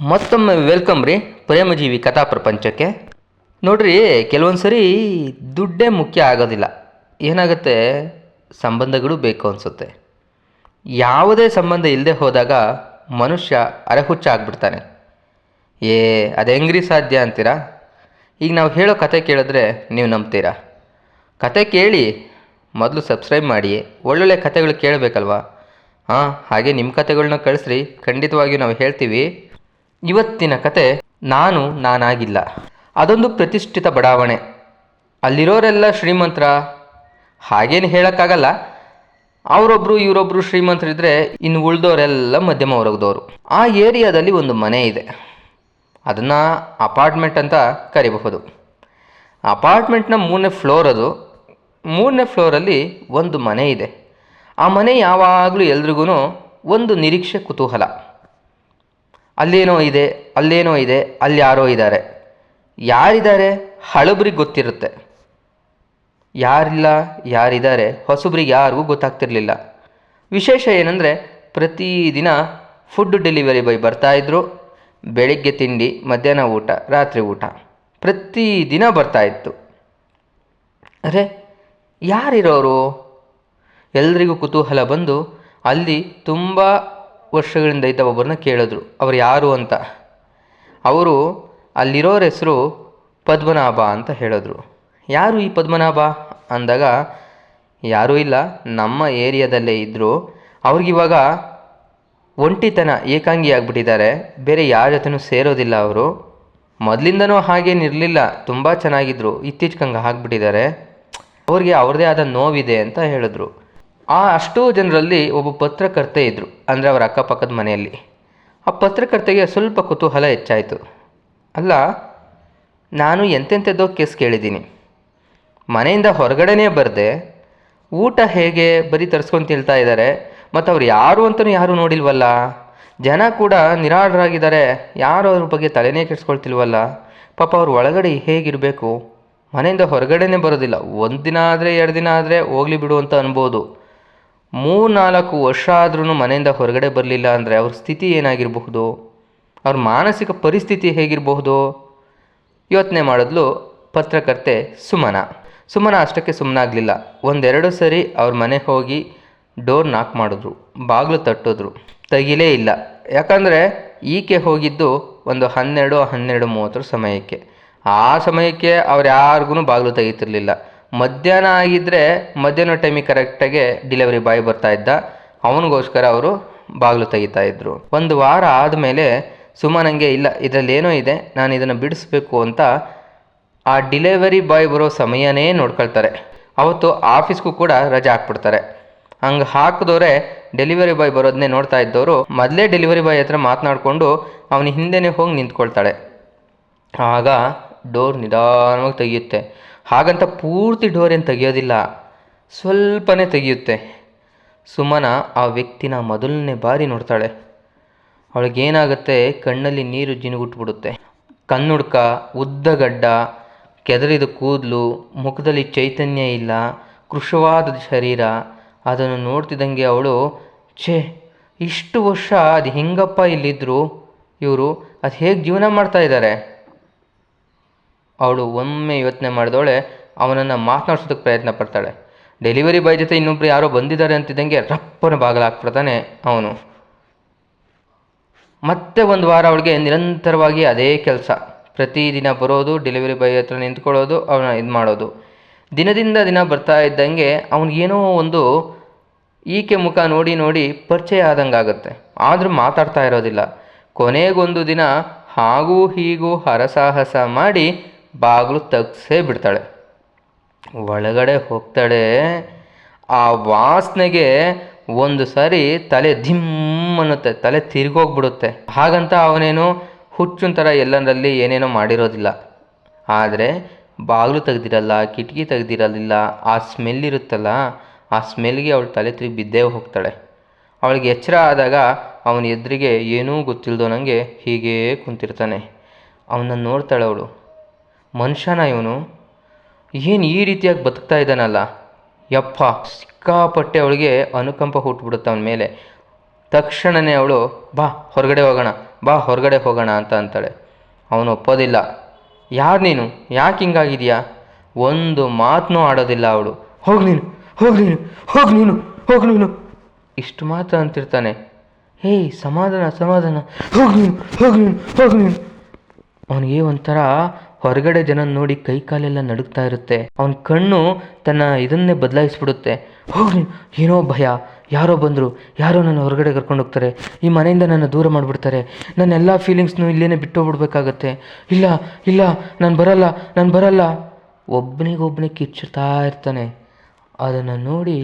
ಮತ್ತೊಮ್ಮೆ ವೆಲ್ಕಮ್ ರೀ ಪ್ರೇಮಜೀವಿ ಕಥಾ ಪ್ರಪಂಚಕ್ಕೆ. ನೋಡ್ರಿ, ಕೆಲವೊಂದು ಸರಿ ದುಡ್ಡೇ ಮುಖ್ಯ ಆಗೋದಿಲ್ಲ. ಏನಾಗುತ್ತೆ? ಸಂಬಂಧಗಳು ಬೇಕು ಅನಿಸುತ್ತೆ. ಯಾವುದೇ ಸಂಬಂಧ ಇಲ್ಲದೆ ಹೋದಾಗ ಮನುಷ್ಯ ಅರೆಹುಚ್ಚ ಆಗ್ಬಿಡ್ತಾನೆ. ಏ, ಅದು ಹೆಂಗ್ರಿ ಸಾಧ್ಯ ಅಂತೀರಾ? ಈಗ ನಾವು ಹೇಳೋ ಕತೆ ಕೇಳಿದ್ರೆ ನೀವು ನಂಬ್ತೀರಾ? ಕತೆ ಕೇಳಿ ಮೊದಲು ಸಬ್ಸ್ಕ್ರೈಬ್ ಮಾಡಿ, ಒಳ್ಳೊಳ್ಳೆ ಕತೆಗಳು ಕೇಳಬೇಕಲ್ವಾ? ಹಾಂ, ಹಾಗೆ ನಿಮ್ಮ ಕತೆಗಳನ್ನ ಕಳಿಸ್ರಿ. ಖಂಡಿತವಾಗಿಯೂ ನಾವು ಹೇಳ್ತೀವಿ. ಇವತ್ತಿನ ಕತೆ ನಾನು ನಾನಾಗಿಲ್ಲ. ಅದೊಂದು ಪ್ರತಿಷ್ಠಿತ ಬಡಾವಣೆ. ಅಲ್ಲಿರೋರೆಲ್ಲ ಶ್ರೀಮಂತರ? ಹಾಗೇನು ಹೇಳೋಕ್ಕಾಗಲ್ಲ. ಅವರೊಬ್ಬರು ಇವರೊಬ್ಬರು ಶ್ರೀಮಂತರಿದ್ರೆ ಇನ್ನು ಉಳಿದವರೆಲ್ಲ ಮಧ್ಯಮ ವರ್ಗದವರು. ಆ ಏರಿಯಾದಲ್ಲಿ ಒಂದು ಮನೆ ಇದೆ. ಅದನ್ನು ಅಪಾರ್ಟ್ಮೆಂಟ್ ಅಂತ ಕರಿಬಹುದು. ಅಪಾರ್ಟ್ಮೆಂಟ್ನ ಮೂರನೇ ಫ್ಲೋರ್ ಅದು. ಮೂರನೇ ಫ್ಲೋರಲ್ಲಿ ಒಂದು ಮನೆ ಇದೆ. ಆ ಮನೆ ಯಾವಾಗಲೂ ಎಲ್ರಿಗೂ ಒಂದು ನಿರೀಕ್ಷೆ ಕುತೂಹಲ. ಅಲ್ಲೇನೋ ಇದೆ ಅಲ್ಲೇನೋ ಇದೆ, ಅಲ್ಲಿ ಯಾರೋ ಇದ್ದಾರೆ. ಯಾರಿದ್ದಾರೆ? ಹಳಬ್ರಿಗೆ ಗೊತ್ತಿರುತ್ತೆ. ಯಾರಿಲ್ಲ, ಯಾರಿದ್ದಾರೆ? ಹೊಸಬ್ರಿಗೆ ಯಾರಿಗೂ ಗೊತ್ತಾಗ್ತಿರ್ಲಿಲ್ಲ. ವಿಶೇಷ ಏನಂದರೆ ಪ್ರತಿದಿನ ಫುಡ್ ಡೆಲಿವರಿ ಬಾಯ್ ಬರ್ತಾಯಿದ್ರು ಬೆಳಿಗ್ಗೆ ತಿಂಡಿ, ಮಧ್ಯಾಹ್ನ ಊಟ, ರಾತ್ರಿ ಊಟ. ಪ್ರತಿದಿನ ಬರ್ತಾಯಿತ್ತು ಅರೆ, ಯಾರಿರೋರು? ಎಲ್ರಿಗೂ ಕುತೂಹಲ ಬಂದು ಅಲ್ಲಿ ತುಂಬ ವರ್ಷಗಳಿಂದ ಇದ್ದ ಒಬ್ಬರನ್ನ ಕೇಳಿದ್ರು. ಅವ್ರು ಯಾರು ಅಂತ? ಅವರು ಅಲ್ಲಿರೋರ ಹೆಸರು ಪದ್ಮನಾಭ ಅಂತ ಹೇಳಿದ್ರು. ಯಾರು ಈ ಪದ್ಮನಾಭ? ಅಂದಾಗ, ಯಾರೂ ಇಲ್ಲ. ನಮ್ಮ ಏರಿಯಾದಲ್ಲೇ ಇದ್ದರು ಅವ್ರಿಗಿವಾಗ ಒಂಟಿತನ, ಏಕಾಂಗಿ ಆಗಿಬಿಟ್ಟಿದ್ದಾರೆ. ಬೇರೆ ಯಾರ ಜೊತೆನೂ ಸೇರೋದಿಲ್ಲ ಅವರು. ಮೊದಲಿಂದನೂ ಹಾಗೇನಿರಲಿಲ್ಲ ತುಂಬ ಚೆನ್ನಾಗಿದ್ರು. ಇತ್ತೀಚೆಗಂಗೆ ಆಗ್ಬಿಟ್ಟಿದ್ದಾರೆ. ಅವ್ರಿಗೆ ಅವ್ರದ್ದೇ ಆದ ನೋವಿದೆ, ಅಂತ ಹೇಳಿದ್ರು. ಆ ಅಷ್ಟೂ ಜನರಲ್ಲಿ ಒಬ್ಬ ಪತ್ರಕರ್ತೆ ಇದ್ದರು ಅಂದರೆ ಅವರ ಅಕ್ಕಪಕ್ಕದ ಮನೆಯಲ್ಲಿ. ಆ ಪತ್ರಕರ್ತೆಗೆ ಸ್ವಲ್ಪ ಕುತೂಹಲ ಹೆಚ್ಚಾಯಿತು. ಅಲ್ಲ, ನಾನು ಎಂತೆಂಥದ್ದೋ ಕೇಸ್ ಕೇಳಿದ್ದೀನಿ. ಮನೆಯಿಂದ ಹೊರಗಡೆನೇ ಬರದೆ. ಊಟ ಹೇಗೆ ಬರೀ ತರಿಸ್ಕೊಂಡು ತಿಳ್ತಾ ಇದ್ದಾರೆ ಮತ್ತು ಅವ್ರು ಯಾರು ಅಂತಲೂ ಯಾರೂ ನೋಡಿಲ್ವಲ್ಲ. ಜನ ಕೂಡ ನಿರಾಳರಾಗಿದ್ದಾರೆ ಯಾರು ಅವ್ರ ಬಗ್ಗೆ ತಲೆನೇ ಕೆಡಿಸ್ಕೊಳ್ತಿಲ್ವಲ್ಲ. ಪಾಪ ಅವ್ರು ಒಳಗಡೆ ಹೇಗಿರಬೇಕು? ಮನೆಯಿಂದ ಹೊರಗಡೆನೇ ಬರೋದಿಲ್ಲ. ಒಂದು ದಿನ ಆದರೆ, ಎರಡು ದಿನ ಆದರೆ ಹೋಗ್ಲಿ ಬಿಡು ಅಂತ ಅನ್ಬೋದು. ಮೂರು ನಾಲ್ಕು ವರ್ಷ ಆದ್ರೂ ಮನೆಯಿಂದ ಹೊರಗಡೆ ಬರಲಿಲ್ಲ ಅಂದರೆ ಅವ್ರ ಸ್ಥಿತಿ ಏನಾಗಿರಬಹುದು? ಅವ್ರ ಮಾನಸಿಕ ಪರಿಸ್ಥಿತಿ ಹೇಗಿರಬಹುದು? ಯೋಚನೆ ಮಾಡಿದ್ಲು ಪತ್ರಕರ್ತೆ ಸುಮನ. ಸುಮನ ಅಷ್ಟಕ್ಕೆ ಸುಮ್ಮನಾಗಲಿಲ್ಲ ಒಂದೆರಡು ಸರಿ ಅವ್ರ ಮನೆಗೆ ಹೋಗಿ ಡೋರ್ ನಾಕ್ ಮಾಡಿದ್ರು. ಬಾಗಿಲು ತಟ್ಟಿದ್ರು. ತೆಗಿಲೇ ಇಲ್ಲ. ಯಾಕಂದರೆ ಈಕೆ ಹೋಗಿದ್ದು ಒಂದು ಹನ್ನೆರಡು ಹನ್ನೆರಡು ಮೂವತ್ತರ ಸಮಯಕ್ಕೆ. ಆ ಸಮಯಕ್ಕೆ ಅವ್ರು ಯಾರಿಗೂ ಬಾಗಿಲು ತೆಗಿತಿರ್ಲಿಲ್ಲ. ಮಧ್ಯಾಹ್ನ ಆಗಿದ್ದರೆ ಮಧ್ಯಾಹ್ನ ಟೈಮಿಗೆ ಕರೆಕ್ಟಾಗೆ ಡೆಲಿವರಿ ಬಾಯ್ ಬರ್ತಾ ಇದ್ದ. ಅವನಿಗೋಸ್ಕರ ಅವರು ಬಾಗಿಲು ತೆಗಿತಾ ಇದ್ರು. ಒಂದು ವಾರ ಆದಮೇಲೆ ನನಗೆ ಇಲ್ಲ, ಇದರಲ್ಲಿ ಏನೋ ಇದೆ, ನಾನು ಇದನ್ನು ಬಿಡಿಸ್ಬೇಕು ಅಂತ ಆ ಡಿಲಿವರಿ ಬಾಯ್ ಬರೋ ಸಮಯನೇ ನೋಡ್ಕೊಳ್ತಾರೆ. ಅವತ್ತು ಆಫೀಸ್ಗೂ ಕೂಡ ರಜೆ ಹಾಕ್ಬಿಡ್ತಾರೆ. ಹಂಗೆ ಹಾಕಿದವ್ರೆ ಡೆಲಿವರಿ ಬಾಯ್ ಬರೋದನ್ನೇ ನೋಡ್ತಾ ಇದ್ದವರು ಮೊದಲೇ ಡೆಲಿವರಿ ಬಾಯ್ ಹತ್ರ ಮಾತನಾಡಿಕೊಂಡು ಅವನ ಹಿಂದೆನೇ ಹೋಗಿ ನಿಂತ್ಕೊಳ್ತಾಳೆ. ಆಗ ಡೋರ್ ನಿಧಾನವಾಗಿ ತೆಗೆಯುತ್ತೆ. ಹಾಗಂತ ಪೂರ್ತಿ ಡೋರ್ ಏನು ತೆಗಿಯೋದಿಲ್ಲ. ಸ್ವಲ್ಪನೇ ತೆಗೆಯುತ್ತೆ. ಸುಮನ ಆ ವ್ಯಕ್ತಿನ ಮೊದಲನೇ ಬಾರಿ ನೋಡ್ತಾಳೆ. ಅವಳಿಗೇನಾಗುತ್ತೆ? ಕಣ್ಣಲ್ಲಿ ನೀರು ಜಿನುಗುಟ್ಬಿಡುತ್ತೆ. ಕಣ್ಣುಡ್ಕ ಉದ್ದಗಡ್ಡ ಕೆದರಿದ ಕೂದಲು, ಮುಖದಲ್ಲಿ ಚೈತನ್ಯ ಇಲ್ಲ, ಕೃಶವಾದ ಶರೀರ. ಅದನ್ನು ನೋಡ್ತಿದ್ದಂಗೆ ಅವಳು, ಛೇ, ಇಷ್ಟು ವರ್ಷ ಅದು ಹೆಂಗಪ್ಪ ಇಲ್ಲಿದ್ದರು ಇವರು, ಅದು ಹೇಗೆ ಜೀವನ ಮಾಡ್ತಾ ಇದ್ದಾರೆ ಅವಳು ಒಮ್ಮೆ ಯೋಚನೆ ಮಾಡಿದವಳೆ ಅವನನ್ನು ಮಾತನಾಡ್ಸೋದಕ್ಕೆ ಪ್ರಯತ್ನ ಪಡ್ತಾಳೆ. ಡೆಲಿವರಿ ಬಾಯ್ ಜೊತೆ ಇನ್ನೊಬ್ರು ಯಾರೋ ಬಂದಿದ್ದಾರೆ ಅಂತಿದ್ದಂಗೆ ರಪ್ಪನ ಬಾಗಿಲಾಕ್ಬಿಡ್ತಾನೆ ಅವನು. ಮತ್ತೆ ಒಂದು ವಾರ ಅವಳಿಗೆ ನಿರಂತರವಾಗಿ ಅದೇ ಕೆಲಸ. ಪ್ರತಿದಿನ ಬರೋದು, ಡೆಲಿವರಿ ಬಾಯ್ ಹತ್ರ ನಿಂತ್ಕೊಳ್ಳೋದು, ಅವನ ಇದು ಮಾಡೋದು. ದಿನದಿಂದ ದಿನ ಬರ್ತಾ ಇದ್ದಂಗೆ ಅವನಿಗೇನೋ ಒಂದು ಈಕೆ ಮುಖ ನೋಡಿ ನೋಡಿ ಪರಿಚಯ ಆದಂಗೆ ಆಗುತ್ತೆ ಆದರೂ ಮಾತಾಡ್ತಾ ಇರೋದಿಲ್ಲ. ಕೊನೆಗೊಂದು ದಿನ ಹಾಗೂ ಹೀಗೂ ಹರಸಾಹಸ ಮಾಡಿ ಬಾಗಿಲು ತೆಗ್ಸೇ ಬಿಡ್ತಾಳೆ. ಒಳಗಡೆ ಹೋಗ್ತಾಳೆ, ಆ ವಾಸನೆಗೆ ಒಂದು ಸಾರಿ ತಲೆ ಧಿಮ್ ಅನ್ನುತ್ತೆ, ತಲೆ ತಿರ್ಗೋಗ್ಬಿಡುತ್ತೆ. ಹಾಗಂತ ಅವನೇನು ಹುಚ್ಚಿನ ಥರ ಎಲ್ಲಂದ್ರಲ್ಲಿ ಏನೇನೋ ಮಾಡಿರೋದಿಲ್ಲ. ಆದರೆ ಬಾಗಿಲು ತೆಗ್ದಿರಲ್ಲ, ಕಿಟಕಿ ತೆಗ್ದಿರಲಿಲ್ಲ, ಆ ಸ್ಮೆಲ್ ಇರುತ್ತಲ್ಲ, ಆ ಸ್ಮೆಲ್ಗೆ ಅವಳು ತಲೆ ತಿರುಗಿ ಬಿದ್ದೇ ಹೋಗ್ತಾಳೆ. ಅವಳಿಗೆ ಎಚ್ಚರ ಆದಾಗ ಅವನ ಎದುರಿಗೆ ಏನೂ ಗೊತ್ತಿಲ್ದೋನಂಗೆ ಹೀಗೇ ಕುಂತಿರ್ತಾನೆ. ಅವನನ್ನು ನೋಡ್ತಾಳೆ ಅವಳು. ಮನುಷ್ಯನ ಇವನು. ಏನು ಈ ರೀತಿಯಾಗಿ ಬದುಕ್ತಾ ಇದ್ದಾನಲ್ಲ. ಯಪ್ಪ, ಸಿಕ್ಕಾಪಟ್ಟೆ ಅವಳಿಗೆ ಅನುಕಂಪ ಹುಟ್ಟುಬಿಡುತ್ತೆ ಅವನ ಮೇಲೆ. ತಕ್ಷಣವೇ ಅವಳು, ಬಾ, ಹೊರಗಡೆ ಹೋಗೋಣ, ಬಾ, ಹೊರಗಡೆ ಹೋಗೋಣ ಅಂತ ಅಂತಾಳೆ. ಅವನು ಒಪ್ಪೋದಿಲ್ಲ. ಯಾರು ನೀನು? ಯಾಕೆ ಹಿಂಗಾಗಿದೆಯಾ ಒಂದು ಮಾತನ್ನೂ ಆಡೋದಿಲ್ಲ ಅವಳು. ಹೋಗಿ ನೀನು ಹೋಗಿ ನೀನು ಹೋಗಿ ನೀನು ಹೋಗಿ ನೀನು. ಇಷ್ಟು ಮಾತ್ರ ಅಂತಿರ್ತಾನೆ. ಹೇ ಸಮಾಧಾನ ಸಮಾಧಾನ. ಹೋಗಿ ನೀನು ಹೋಗಿ ನೀನು ಹೋಗಿ ನೀನು. ಅವನಿಗೆ ಒಂಥರ ಹೊರಗಡೆ ಜನ ನೋಡಿ ಕೈ ಕಾಲೆಲ್ಲ ನಡುಗ್ತಾ ಇರುತ್ತೆ. ಅವನ ಕಣ್ಣು ತನ್ನ ಇದನ್ನೇ ಬದಲಾಯಿಸ್ಬಿಡುತ್ತೆ. ಹೋಗ್ರಿ ಏನೋ ಭಯ. ಯಾರೋ ಬಂದರು, ಯಾರೋ ನನ್ನ ಹೊರಗಡೆ ಕರ್ಕೊಂಡು ಹೋಗ್ತಾರೆ. ಈ ಮನೆಯಿಂದ ನನ್ನ ದೂರ ಮಾಡಿಬಿಡ್ತಾರೆ. ನನ್ನ ಎಲ್ಲ ಫೀಲಿಂಗ್ಸ್ನು ಇಲ್ಲೇನೆ ಬಿಟ್ಟೋಗ್ಬಿಡ್ಬೇಕಾಗತ್ತೆ. ಇಲ್ಲ ಇಲ್ಲ, ನಾನು ಬರಲ್ಲ ನಾನು ಬರಲ್ಲ. ಒಬ್ಬನಿಗೊಬ್ಬನೇ ಕಿಚ್ಚುತ್ತಾ ಇರ್ತಾನೆ. ಅದನ್ನು ನೋಡಿ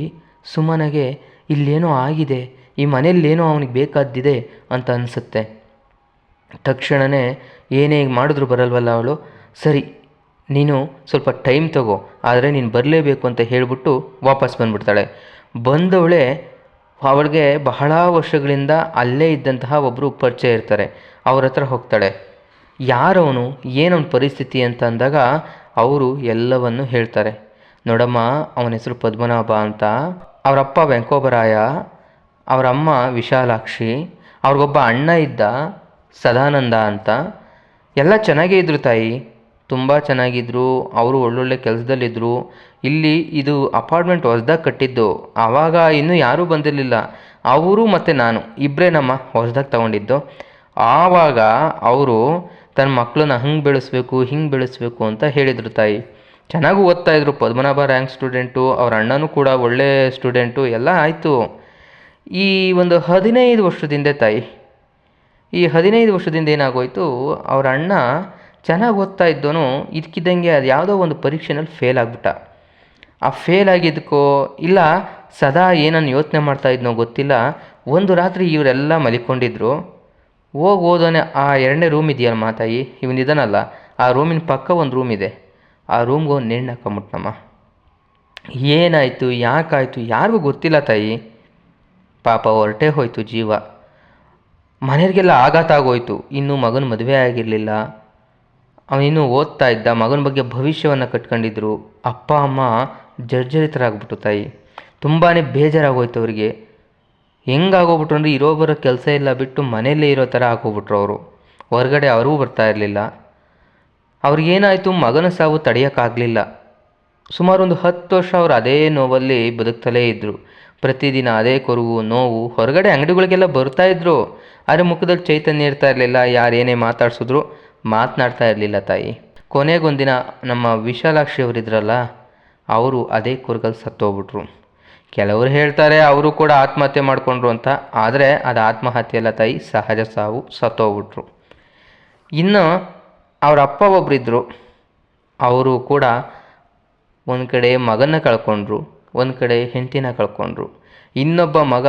ಸುಮನಗೆ ಇಲ್ಲೇನೋ ಆಗಿದೆ, ಈ ಮನೆಯಲ್ಲೇನೋ ಅವನಿಗೆ ಬೇಕಾದ್ದಿದೆ ಅಂತ ಅನಿಸುತ್ತೆ. ತಕ್ಷಣವೇ ಏನೇ ಮಾಡಿದ್ರು ಬರಲ್ವಲ್ಲ ಅವಳು. ಸರಿ, ನೀನು ಸ್ವಲ್ಪ ಟೈಮ್ ತಗೋ, ಆದರೆ ನೀನು ಬರಲೇಬೇಕು ಅಂತ ಹೇಳಿಬಿಟ್ಟು ವಾಪಸ್ ಬಂದ್ಬಿಡ್ತಾಳೆ. ಬಂದವಳೆ ಅವಳಿಗೆ ಬಹಳ ವರ್ಷಗಳಿಂದ ಅಲ್ಲೇ ಇದ್ದಂತಹ ಒಬ್ಬರು ಪರಿಚಯ ಇರ್ತಾರೆ. ಅವ್ರ ಹತ್ರ ಹೋಗ್ತಾಳೆ. ಯಾರವನು, ಏನವನ ಪರಿಸ್ಥಿತಿ ಅಂತ ಅಂದಾಗ ಅವರು ಎಲ್ಲವನ್ನು ಹೇಳ್ತಾರೆ. ನೋಡಮ್ಮ, ಅವನ ಹೆಸರು ಪದ್ಮನಾಭ ಅಂತ. ಅವರಪ್ಪ ವೆಂಕೋಬರಾಯ ಅವರಮ್ಮ ವಿಶಾಲಾಕ್ಷಿ, ಅವ್ರಿಗೊಬ್ಬ ಅಣ್ಣ ಇದ್ದ ಸದಾನಂದ ಅಂತ. ಎಲ್ಲ ಚೆನ್ನಾಗೇ ಇದ್ರು ತಾಯಿ. ತುಂಬ ಚೆನ್ನಾಗಿದ್ರು, ಅವರು ಒಳ್ಳೊಳ್ಳೆ ಕೆಲಸದಲ್ಲಿದ್ರು. ಇಲ್ಲಿ ಇದು ಅಪಾರ್ಟ್ಮೆಂಟ್ ಹೊಸ್ದಾಗಿ ಕಟ್ಟಿದ್ದು. ಆವಾಗ ಇನ್ನೂ ಯಾರೂ ಬಂದಿರಲಿಲ್ಲ. ಅವರು ಮತ್ತು ನಾನು ಇಬ್ಬರೇ ನಮ್ಮ ಹೊಸ್ದಾಗಿ ತಗೊಂಡಿದ್ದು. ಆವಾಗ ಅವರು ತನ್ನ ಮಕ್ಕಳನ್ನ ಹಂಗೆ ಬೆಳೆಸ್ಬೇಕು, ಹಿಂಗೆ ಬೆಳೆಸ್ಬೇಕು ಅಂತ ಹೇಳಿದರು ತಾಯಿ. ಚೆನ್ನಾಗೂ ಓದ್ತಾ ಇದ್ರು. ಪದ್ಮನಾಭ ರ್ಯಾಂಕ್ ಸ್ಟೂಡೆಂಟು, ಅವ್ರ ಅಣ್ಣನೂ ಕೂಡ ಒಳ್ಳೆ ಸ್ಟೂಡೆಂಟು, ಎಲ್ಲ ಆಯಿತು. ಈ ಒಂದು ಹದಿನೈದು ವರ್ಷದಿಂದ ತಾಯಿ, ಈ ಹದಿನೈದು ವರ್ಷದಿಂದ ಏನಾಗೋಯ್ತು, ಅವ್ರ ಅಣ್ಣ ಚೆನ್ನಾಗಿ ಓದ್ತಾ ಇದ್ದೋನು ಇದಕ್ಕಿದ್ದಂಗೆ ಅದು ಯಾವುದೋ ಒಂದು ಪರೀಕ್ಷೆನಲ್ಲಿ ಫೇಲ್ ಆಗಿಬಿಟ್ಟ. ಆ ಫೇಲ್ ಆಗಿದ್ದಕ್ಕೋ ಇಲ್ಲ, ಸದಾ ಏನನ್ನು ಯೋಚನೆ ಮಾಡ್ತಾ ಇದ್ನೋ ಗೊತ್ತಿಲ್ಲ, ಒಂದು ರಾತ್ರಿ ಇವರೆಲ್ಲ ಮಲಿಕೊಂಡಿದ್ರು. ಹೋಗಿ ಓದೋನೆ, ಆ, ಎರಡನೇ ರೂಮ್ ಇದೆಯಲ್ಲ ಮಾತಾಯಿ ಇವನಿದಾನಲ್ಲ ಆ ರೂಮಿನ ಪಕ್ಕ ಒಂದು ರೂಮ್ ಇದೆ, ಆ ರೂಮ್ಗೆ ಒಂದು ನೆಣ್ಣು ಹಾಕೊಂಬಿಟ್ನಮ್ಮ. ಏನಾಯಿತು, ಯಾಕಾಯಿತು, ಯಾರಿಗೂ ಗೊತ್ತಿಲ್ಲ ತಾಯಿ. ಪಾಪ ಹೊರಟೇ ಹೋಯಿತು ಜೀವ. ಮನೆಯವ್ರಿಗೆಲ್ಲ ಆಘಾತ ಆಗೋಯ್ತು, ಇನ್ನೂ ಮಗನ ಮದುವೆ ಆಗಿರಲಿಲ್ಲ. ಅವನಿನ್ನೂ ಓದ್ತಾ ಇದ್ದ, ಮಗನ ಬಗ್ಗೆ ಭವಿಷ್ಯವನ್ನು ಕಟ್ಕೊಂಡಿದ್ರು. ಅಪ್ಪ, ಅಮ್ಮ ಜರ್ಜರಿತರಾಗ್ಬಿಟ್ಟು ತಾಯಿ. ತುಂಬಾ ಬೇಜಾರಾಗೋಯ್ತು ಅವರಿಗೆ. ಹೆಂಗಾಗೋಗ್ಬಿಟ್ರು ಅಂದರೆ ಇರೋ ಬರೋ ಕೆಲಸ ಇಲ್ಲ ಬಿಟ್ಟು ಮನೆಯಲ್ಲೇ ಇರೋ ಥರ ಆಗೋಗ್ಬಿಟ್ರು ಅವರು. ಹೊರಗಡೆ ಅವರೂ ಬರ್ತಾ ಇರಲಿಲ್ಲ. ಅವ್ರಿಗೇನಾಯಿತು, ಮಗನ ಸಾವು ತಡೆಯೋಕ್ಕಾಗಲಿಲ್ಲ. ಸುಮಾರು ಒಂದು ಹತ್ತು ವರ್ಷ ಅವರು ಅದೇ ನೋವಲ್ಲಿ ಬದುಕ್ತಲೇ ಇದ್ದರು ಪ್ರತಿದಿನ ಅದೇ ಕೊರಗು, ನೋವು, ಹೊರಗಡೆ ಅಂಗಡಿಗಳಿಗೆಲ್ಲ ಬರ್ತಾ ಇದ್ರು. ಆದರೆ ಮುಖದಲ್ಲಿ ಚೈತನ್ಯ ಇರ್ತಾ ಇರಲಿಲ್ಲ ಯಾರೇನೇ ಮಾತಾಡ್ಸಿದ್ರು. ಮಾತನಾಡ್ತಾ ಇರಲಿಲ್ಲ ತಾಯಿ. ಕೊನೆಗೊಂದಿನ ನಮ್ಮ ವಿಶಾಲಾಕ್ಷಿ ಅವರಿದ್ರಲ್ಲ, ಅವರು ಅದೇ ಕೊರಗಲ್ಲಿ ಸತ್ತೋಗ್ಬಿಟ್ರು. ಕೆಲವರು ಹೇಳ್ತಾರೆ ಅವರು ಕೂಡ ಆತ್ಮಹತ್ಯೆ ಮಾಡಿಕೊಂಡ್ರು ಅಂತ, ಆದರೆ ಅದು ಆತ್ಮಹತ್ಯೆ ಅಲ್ಲ ತಾಯಿ, ಸಹಜ ಸಾವು, ಸತ್ತೋಗ್ಬಿಟ್ರು. ಇನ್ನು ಅವ್ರ ಅಪ್ಪ ಒಬ್ಬರಿದ್ದರು ಅವರು ಕೂಡ ಒಂದು ಕಡೆ ಮಗನ ಕಳ್ಕೊಂಡ್ರು, ಒಂದು ಕಡೆ ಹೆಂಡತಿನ ಕಳ್ಕೊಂಡ್ರು. ಇನ್ನೊಬ್ಬ ಮಗ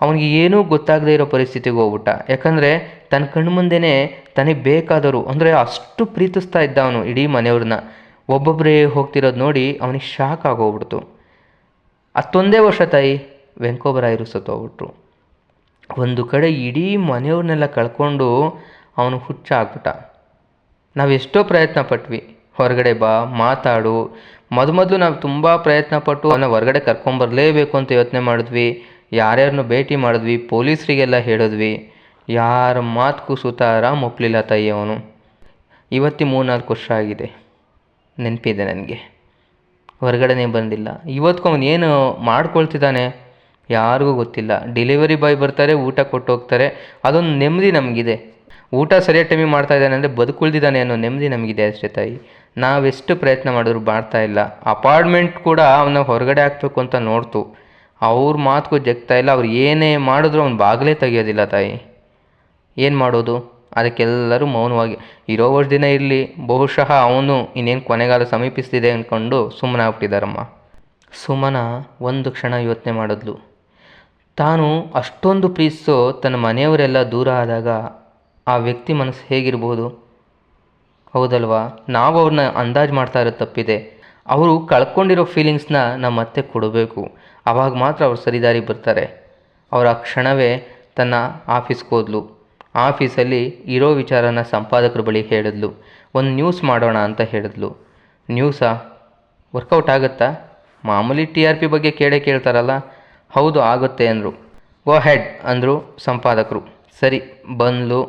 ಅವನಿಗೆ ಏನೂ ಗೊತ್ತಾಗದೇ ಇರೋ ಪರಿಸ್ಥಿತಿಗೆ ಹೋಗ್ಬಿಟ್ಟ. ಯಾಕಂದರೆ ತನ್ನ ಕಣ್ಣು ಮುಂದೆನೇ ತನಗೆ ಬೇಕಾದವರು, ಅಂದರೆ ಅಷ್ಟು ಪ್ರೀತಿಸ್ತಾ ಇದ್ದ ಅವನು ಇಡೀ ಮನೆಯವ್ರನ್ನ. ಒಬ್ಬೊಬ್ಬರೇ ಹೋಗ್ತಿರೋದು ನೋಡಿ ಅವನಿಗೆ ಶಾಕ್ ಆಗೋಗ್ಬಿಡ್ತು. ಹತ್ತೊಂದೇ ವರ್ಷ ತಾಯಿ ವೆಂಕೋಬರಾಯರು ಸತ್ತೋಗ್ಬಿಟ್ರು ಒಂದು ಕಡೆ ಇಡೀ ಮನೆಯವ್ರನ್ನೆಲ್ಲ ಕಳ್ಕೊಂಡು ಅವನು ಹುಚ್ಚ ಆಗ್ಬಿಟ್ಟ. ನಾವು ಎಷ್ಟೋ ಪ್ರಯತ್ನ ಪಟ್ವಿ. ಹೊರಗಡೆ ಬಾ, ಮಾತಾಡು. ಮೊದಲು ಮೊದಲು ನಾವು ತುಂಬ ಪ್ರಯತ್ನ ಪಟ್ಟು ಅವನ ಹೊರಗಡೆ ಕರ್ಕೊಂಬರಲೇಬೇಕು ಅಂತ ಯೋಚನೆ ಮಾಡಿದ್ವಿ. ಯಾರ್ಯಾರನ್ನು ಭೇಟಿ ಮಾಡಿದ್ವಿ, ಪೊಲೀಸರಿಗೆಲ್ಲ ಹೇಳಿದ್ವಿ. ಯಾರ ಮಾತಕ್ಕೂ ಆರಾಮ್ ಒಪ್ಪಲಿಲ್ಲ ತಾಯಿ ಅವನು ಇವತ್ತಿ ಮೂರ್ನಾಲ್ಕು ವರ್ಷ ಆಗಿದೆ. ನೆನಪಿದೆ ನನಗೆ. ಹೊರಗಡೆನೇ ಬಂದಿಲ್ಲ. ಇವತ್ತಿಗೂ ಅವನು ಏನು ಮಾಡ್ಕೊಳ್ತಿದ್ದಾನೆ? ಯಾರಿಗೂ ಗೊತ್ತಿಲ್ಲ. ಡೆಲಿವರಿ ಬಾಯ್ ಬರ್ತಾರೆ, ಊಟ ಕೊಟ್ಟು ಹೋಗ್ತಾರೆ ಅದೊಂದು ನೆಮ್ಮದಿ ನಮಗಿದೆ. ಊಟ ಸರಿಯಾದ ಟೈಮಿಗೆ ಮಾಡ್ತಾ ಇದ್ದಾನೆ ಅಂದರೆ ಬದುಕುಳ್ದಿದ್ದಾನೆ ಅನ್ನೋ ನೆಮ್ಮದಿ ನಮಗಿದೆ ಅಷ್ಟೇ ತಾಯಿ. ನಾವೆಷ್ಟು ಪ್ರಯತ್ನ ಮಾಡಿದ್ರು ಮಾಡ್ತಾ ಇಲ್ಲ. ಅಪಾರ್ಟ್ಮೆಂಟ್ ಕೂಡ ಅವನ ಹೊರಗಡೆ ಹಾಕ್ಬೇಕು ಅಂತ ನೋಡ್ತು. ಅವ್ರ ಮಾತುಗೂ ಜಗ್ತಾ ಇಲ್ಲ, ಅವ್ರು ಏನೇ ಮಾಡಿದ್ರು ಅವ್ನು ಬಾಗಿಲೇ ತೆಗಿಯೋದಿಲ್ಲ ತಾಯಿ. ಏನು ಮಾಡೋದು? ಅದಕ್ಕೆಲ್ಲರೂ ಮೌನವಾಗಿ, ಇರೋ ವರ್ಷ ದಿನ ಇರಲಿ, ಬಹುಶಃ ಅವನು ಇನ್ನೇನು ಕೊನೆಗಾಲ ಸಮೀಪಿಸ್ತಿದೆ ಅಂದ್ಕೊಂಡು ಸುಮ್ಮನೆ ಆಗ್ಬಿಟ್ಟಿದ್ದಾರಮ್ಮ. ಸುಮನ ಒಂದು ಕ್ಷಣ ಯೋಚನೆ ಮಾಡಿದ್ಲು. ತಾನು ಅಷ್ಟೊಂದು ಪ್ರೀತಿಸೋ ತನ್ನ ಮನೆಯವರೆಲ್ಲ ದೂರ ಆದಾಗ ಆ ವ್ಯಕ್ತಿ ಮನಸ್ಸು ಹೇಗಿರ್ಬೋದು? ಹೌದಲ್ವಾ? ನಾವು ಅವ್ರನ್ನ ಅಂದಾಜು ಮಾಡ್ತಾ ಇರೋ ತಪ್ಪಿದೆ. ಅವರು ಕಳ್ಕೊಂಡಿರೋ ಫೀಲಿಂಗ್ಸ್ನ ನಾವು ಮತ್ತೆ ಕೊಡಬೇಕು. ಆವಾಗ ಮಾತ್ರ ಅವರು ಸರಿದಾರಿ ಬರ್ತಾರೆ. ಅವರ ಕ್ಷಣವೇ ತನ್ನ ಆಫೀಸ್ಗೆ ಹೋದ್ಲು. ಆಫೀಸಲ್ಲಿ ಇರೋ ವಿಚಾರನ ಸಂಪಾದಕರ ಬಳಿ ಹೇಳಿದ್ಲು. ಒಂದು ನ್ಯೂಸ್ ಮಾಡೋಣ ಅಂತ ಹೇಳಿದ್ಲು. ನ್ಯೂಸಾ? ವರ್ಕೌಟ್ ಆಗುತ್ತಾ? ಮಾಮೂಲಿ ಟಿ ಆರ್ ಪಿ ಬಗ್ಗೆ ಕೇಳೇ ಕೇಳ್ತಾರಲ್ಲ. ಹೌದು, ಆಗುತ್ತೆ, ಅಂದರು. ಗೋ ಹೆಡ್ ಅಂದರು ಸಂಪಾದಕರು. ಸರಿ, ಬಂದ್ಲು.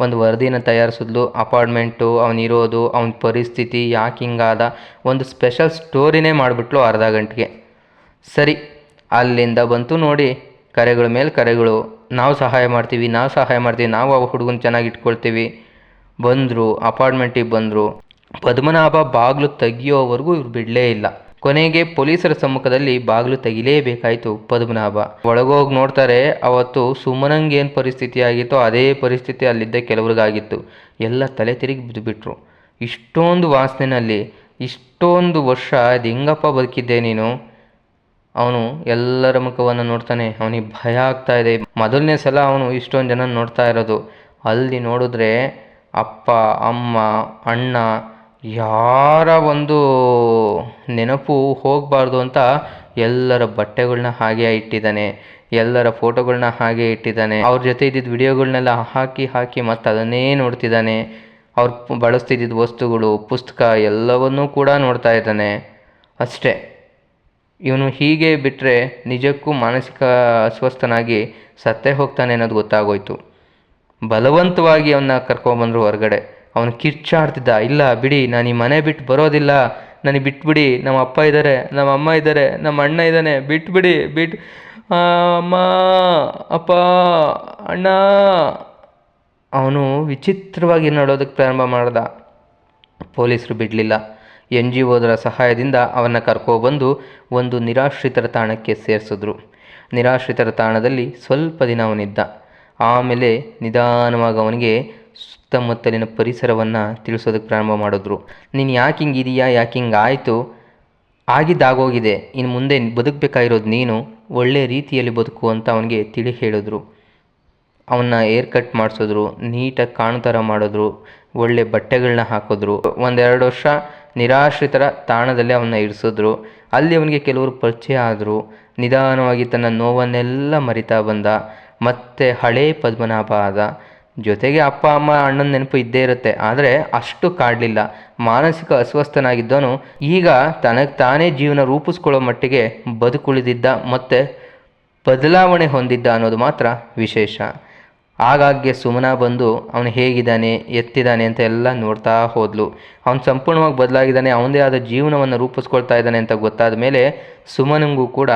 ಒಂದು ವರದಿನ ತಯಾರಿಸಿದ್ಲು. ಅಪಾರ್ಟ್ಮೆಂಟು ಅವನಿರೋದು ಅವನ ಪರಿಸ್ಥಿತಿ ಯಾಕೆ ಹಿಂಗಾದ? ಒಂದು ಸ್ಪೆಷಲ್ ಸ್ಟೋರಿನೇ ಮಾಡಿಬಿಟ್ಲು ಅರ್ಧ ಗಂಟೆಗೆ. ಸರಿ ಅಲ್ಲಿಂದ ಬಂತು ನೋಡಿ, ಕರೆಗಳ ಮೇಲೆ ಕರೆಗಳು, ನಾವು ಸಹಾಯ ಮಾಡ್ತೀವಿ, ನಾವು ಸಹಾಯ ಮಾಡ್ತೀವಿ, ನಾವು ಆ ಹುಡುಗನ ಚೆನ್ನಾಗಿ ಇಟ್ಕೊಳ್ತೀವಿ. ಬಂದರು, ಅಪಾರ್ಟ್ಮೆಂಟಿಗೆ ಬಂದರು. ಪದ್ಮನಾಭ ಬಾಗಿಲು ತೆಗಿಯೋವರೆಗೂ ಇವ್ರು ಬಿಡಲೇ ಇಲ್ಲ. ಕೊನೆಗೆ ಪೊಲೀಸರ ಸಮ್ಮುಖದಲ್ಲಿ ಬಾಗಿಲು ತೆಗಿಲೇಬೇಕಾಯಿತು ಪದ್ಮನಾಭ. ಒಳಗೋಗಿ ನೋಡ್ತಾರೆ, ಅವತ್ತು ಸುಮ್ಮನಂಗೆ ಏನು ಪರಿಸ್ಥಿತಿ ಆಗಿತ್ತೋ ಅದೇ ಪರಿಸ್ಥಿತಿ ಅಲ್ಲಿದ್ದ ಕೆಲವ್ರಿಗಾಗಿತ್ತು. ಎಲ್ಲ ತಲೆ ತಿರುಗಿ ಬಿದ್ದುಬಿಟ್ರು ಇಷ್ಟೊಂದು ವಾಸನೆಯಲ್ಲಿ ಇಷ್ಟೊಂದು ವರ್ಷ ಅದು ಹೆಂಗಪ್ಪ ಬದುಕಿದ್ದೆ ನೀನು? ಅವನು ಎಲ್ಲರ ಮುಖವನ್ನು ನೋಡ್ತಾನೆ. ಅವನಿಗೆ ಭಯ ಆಗ್ತಾ ಇದೆ. ಮೊದಲನೇ ಸಲ ಅವನು ಇಷ್ಟೊಂದು ಜನ ನೋಡ್ತಾ ಇರೋದು. ಅಲ್ಲಿ ನೋಡಿದ್ರೆ ಅಪ್ಪ, ಅಮ್ಮ, ಅಣ್ಣ ಯಾರ ಒಂದು ನೆನಪು ಹೋಗಬಾರ್ದು ಅಂತ ಎಲ್ಲರ ಬಟ್ಟೆಗಳನ್ನ ಹಾಗೆ ಇಟ್ಟಿದ್ದಾನೆ. ಎಲ್ಲರ ಫೋಟೋಗಳನ್ನ ಹಾಗೆ ಇಟ್ಟಿದ್ದಾನೆ. ಅವ್ರ ಜೊತೆ ಇದ್ದಿದ್ದ ವಿಡಿಯೋಗಳನ್ನೆಲ್ಲ ಹಾಕಿ ಹಾಕಿ ಮತ್ತೆ ಅದನ್ನೇ ನೋಡ್ತಿದ್ದಾನೆ. ಅವ್ರು ಬಳಸ್ತಿದ್ದಿದ್ದ ವಸ್ತುಗಳು, ಪುಸ್ತಕ ಎಲ್ಲವನ್ನೂ ಕೂಡ ನೋಡ್ತಾ ಇದ್ದಾನೆ. ಅಷ್ಟೇ. ಇವನು ಹೀಗೆ ಬಿಟ್ಟರೆ ನಿಜಕ್ಕೂ ಮಾನಸಿಕ ಅಸ್ವಸ್ಥನಾಗಿ ಸತ್ತೇ ಹೋಗ್ತಾನೆ ಅನ್ನೋದು ಗೊತ್ತಾಗೋಯ್ತು. ಬಲವಂತವಾಗಿ ಅವನ್ನ ಕರ್ಕೊಂಬಂದರು ಹೊರಗಡೆ. ಅವನು ಕಿರ್ಚಾಡ್ತಿದ್ದ, ಇಲ್ಲ, ಬಿಡಿ, ನಾನು ಈ ಮನೆ ಬಿಟ್ಟು ಬರೋದಿಲ್ಲ. ನನಗೆ ಬಿಟ್ಬಿಡಿ. ನಮ್ಮ ಅಪ್ಪ ಇದ್ದಾರೆ ನಮ್ಮ ಅಮ್ಮ ಇದ್ದಾರೆ ನಮ್ಮ ಅಣ್ಣ ಇದ್ದಾನೆ ಬಿಟ್ಬಿಡಿ ಬಿಟ್ಟು ಅಮ್ಮ, ಅಪ್ಪ, ಅಣ್ಣ. ಅವನು ವಿಚಿತ್ರವಾಗಿ ನೋಡೋದಕ್ಕೆ ಪ್ರಾರಂಭ ಮಾಡ್ದ. ಪೊಲೀಸರು ಬಿಡಲಿಲ್ಲ. ಎನ್ ಜಿ ಒದರ ಸಹಾಯದಿಂದ ಅವನ್ನ ಕರ್ಕೊಬಂದು ಒಂದು ನಿರಾಶ್ರಿತರ ತಾಣಕ್ಕೆ ಸೇರಿಸಿದ್ರು. ನಿರಾಶ್ರಿತರ ತಾಣದಲ್ಲಿ ಸ್ವಲ್ಪ ದಿನ ಅವನಿದ್ದ. ಆಮೇಲೆ ನಿಧಾನವಾಗಿ ಅವನಿಗೆ ಸುತ್ತಮುತ್ತಲಿನ ಪರಿಸರವನ್ನು ತಿಳಿಸೋದಕ್ಕೆ ಪ್ರಾರಂಭ ಮಾಡಿದ್ರು. ನೀನು ಯಾಕೆ ಹಿಂಗಿದೀಯಾ? ಯಾಕೆ ಹಿಂಗಾಯಿತು? ಆಗಿದ್ದಾಗೋಗಿದೆ. ಇನ್ನು ಮುಂದೆ ಬದುಕಬೇಕಾಗಿರೋದು ನೀನು. ಒಳ್ಳೆ ರೀತಿಯಲ್ಲಿ ಬದುಕು ಅಂತ ಅವನಿಗೆ ತಿಳಿ ಹೇಳಿದ್ರು. ಅವನ್ನ ಏರ್ ಕಟ್ ಮಾಡಿಸಿದ್ರು. ನೀಟಾಗಿ ಕಾಣೋ ಥರ ಮಾಡಿದ್ರು. ಒಳ್ಳೆ ಬಟ್ಟೆಗಳನ್ನ ಹಾಕಿದ್ರು. ಒಂದೆರಡು ವರ್ಷ ನಿರಾಶ್ರಿತರ ತಾಣದಲ್ಲಿ ಅವನ್ನ ಇರಿಸಿದ್ರು. ಅಲ್ಲಿ ಅವನಿಗೆ ಕೆಲವರು ಪರಿಚಯ ಆದರು. ನಿಧಾನವಾಗಿ ತನ್ನ ನೋವನ್ನೆಲ್ಲ ಮರಿತಾ ಬಂದ. ಮತ್ತೆ ಹಳೇ ಪದ್ಮನಾಭ ಆದ. ಜೊತೆಗೆ ಅಪ್ಪ, ಅಮ್ಮ, ಅಣ್ಣನ ನೆನಪು ಇದ್ದೇ ಇರುತ್ತೆ. ಆದರೆ ಅಷ್ಟು ಕಾಡಲಿಲ್ಲ. ಮಾನಸಿಕ ಅಸ್ವಸ್ಥನಾಗಿದ್ದವನು ಈಗ ತನಗೆ ತಾನೇ ಜೀವನ ರೂಪಿಸ್ಕೊಳ್ಳೋ ಮಟ್ಟಿಗೆ ಬದುಕುಳಿದಿದ್ದ ಮತ್ತು ಬದಲಾವಣೆ ಹೊಂದಿದ್ದ ಅನ್ನೋದು ಮಾತ್ರ ವಿಶೇಷ. ಆಗಾಗ್ಗೆ ಸುಮನ ಬಂದು ಅವನು ಹೇಗಿದ್ದಾನೆ, ಎತ್ತಿದ್ದಾನೆ ಅಂತ ಎಲ್ಲ ನೋಡ್ತಾ ಹೋದ್ಲು. ಅವನು ಸಂಪೂರ್ಣವಾಗಿ ಬದಲಾಗಿದ್ದಾನೆ, ಅವನದೇ ಆದ ಜೀವನವನ್ನು ರೂಪಿಸ್ಕೊಳ್ತಾ ಇದ್ದಾನೆ ಅಂತ ಗೊತ್ತಾದ ಮೇಲೆ ಸುಮನಂಗೂ ಕೂಡ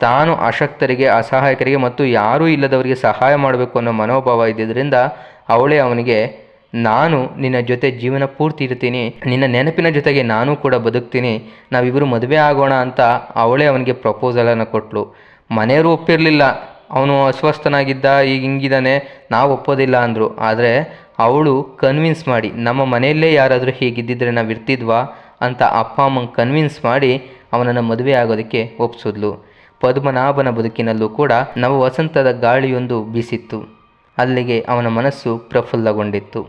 ತಾನು ಅಶಕ್ತರಿಗೆ, ಅಸಹಾಯಕರಿಗೆ ಮತ್ತು ಯಾರೂ ಇಲ್ಲದವರಿಗೆ ಸಹಾಯ ಮಾಡಬೇಕು ಅನ್ನೋ ಮನೋಭಾವ ಇದ್ದಿದ್ದರಿಂದ ಅವಳೇ ಅವನಿಗೆ, ನಾನು ನಿನ್ನ ಜೊತೆ ಜೀವನ ಪೂರ್ತಿ ಇರ್ತೀನಿ, ನಿನ್ನ ನೆನಪಿನ ಜೊತೆಗೆ ನಾನು ಕೂಡ ಬದುಕ್ತೀನಿ ನಾವಿಬ್ಬರು ಮದುವೆ ಆಗೋಣ ಅಂತ ಅವಳೇ ಅವನಿಗೆ ಪ್ರಪೋಸಲನ್ನು ಕೊಟ್ಟಳು ಮನೆಯವರು ಒಪ್ಪಿರಲಿಲ್ಲ. ಅವನು ಅಸ್ವಸ್ಥನಾಗಿದ್ದ, ಈಗ ಹಿಂಗಿದ್ದಾನೆ ನಾವು ಒಪ್ಪೋದಿಲ್ಲ ಅಂದರು. ಆದರೆ ಅವಳು ಕನ್ವಿನ್ಸ್ ಮಾಡಿ, ನಮ್ಮ ಮನೆಯಲ್ಲೇ ಯಾರಾದರೂ ಹೀಗಿದ್ದಿದ್ರೆ ನಾವು ಇರ್ತಿದ್ವಾ ಅಂತ ಅಪ್ಪ ಅಮ್ಮಂಗೆ ಕನ್ವಿನ್ಸ್ ಮಾಡಿ ಅವನನ್ನು ಮದುವೆ ಆಗೋದಕ್ಕೆ ಒಪ್ಪಿಸಿದ್ಲು ಪದ್ಮನಾಭನ ಬದುಕಿನಲ್ಲೂ ಕೂಡ ನವ ವಸಂತದ ಗಾಳಿಯೊಂದು ಬೀಸಿತ್ತು. ಅಲ್ಲಿಗೆ ಅವನ ಮನಸ್ಸು ಪ್ರಫುಲ್ಲಗೊಂಡಿತ್ತು.